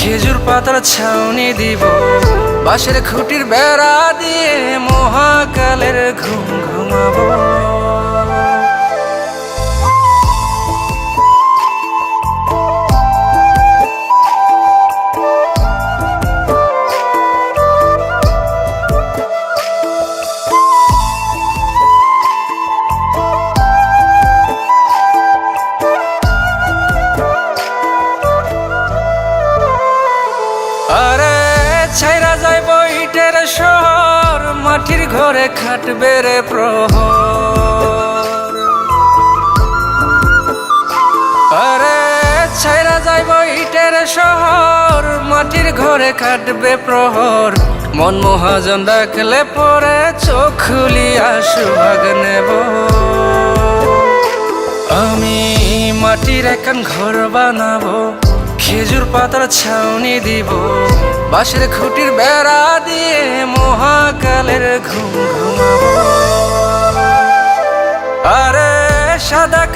খেজুর পাতার ছাউনি দিব। বাঁশের খুঁটির বেড়া দিয়ে মহাকালের ঘুম ঘুমাবো। মাটির ঘরে খাটবে রে প্রহর। আরে, ছাইরা যাইব ইটের শহর, মাটির ঘরে কাটবে প্রহর। মন মহাজন ডাকলে পরে চোখ খুলিয়া সুভাগ নেব। আমি মাটির এখন ঘর বানাবো, খেজুর পাতার ছাউনি দিব, বাঁশের খুঁটির বেড়া দিয়ে